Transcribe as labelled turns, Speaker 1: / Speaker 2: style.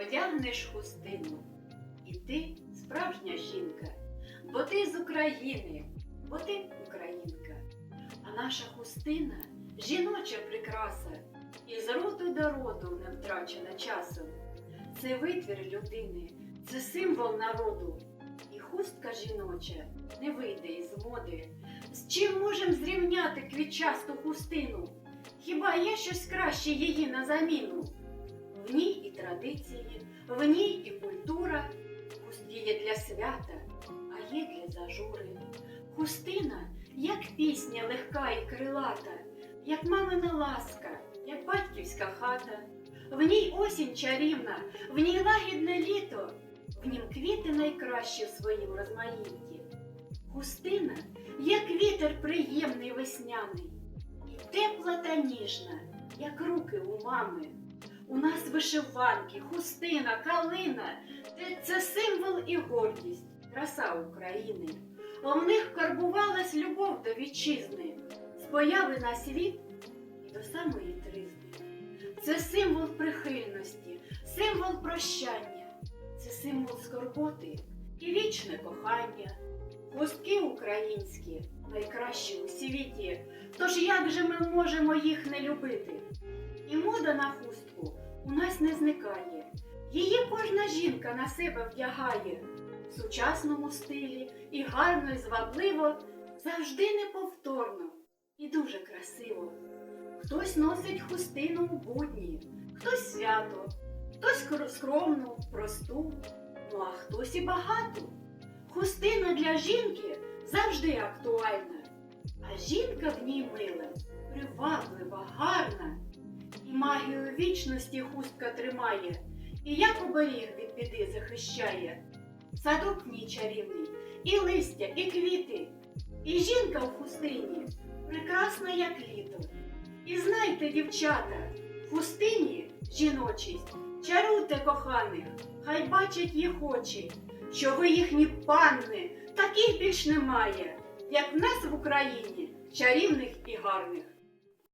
Speaker 1: одягнеш хустину. І ти справжня жінка, бо ти з України, бо ти українка. А наша хустина жіноча прикраса, і з роду до роду не втрачена часом. Це витвір людини, це символ народу. І хустка жіноча не вийде із моди. З чим можем зрівняти квітчасту хустину? Хіба є щось краще її на заміну? В ній і традиції, в ній і культура. Хустки є для свята, а є для зажури. Хустина, як пісня легка і крилата, як мамина ласка, як батьківська хата. В ній осінь чарівна, в ній лагідне літо, в нім квіти найкращі в своїм розмаїтті. Хустина, як вітер приємний весняний, і тепла та ніжна, як руки у мами. У нас вишиванки, хустина, калина це, символ і гордість, краса України. А в них карбувалась любов до вітчизни, з появи на світ і до самої тризни. Це символ прихильності, символ прощання, це символ скорботи і вічне кохання. Хустки українські найкращі у світі. Тож як же ми можемо їх не любити? І мода на хустку у нас не зникає. Її кожна жінка на себе вдягає в сучасному стилі і гарно і звабливо, завжди неповторно і дуже красиво. Хтось носить хустину у будні, хтось свято, хтось скромну, просту, ну а хтось і багату. Хустина для жінки завжди актуальна, а жінка в ній мила, приваблива, гарна. Магію вічності хустка тримає, і як оберіг від біди захищає. Садок ній чарівний, і листя, і квіти, і жінка в хустині прекрасна, як літо. І знайте, дівчата, в хустині жіночість, чаруйте коханих, хай бачать їх очі, що ви їхні панни, таких більш немає, як в нас в Україні, чарівних і гарних.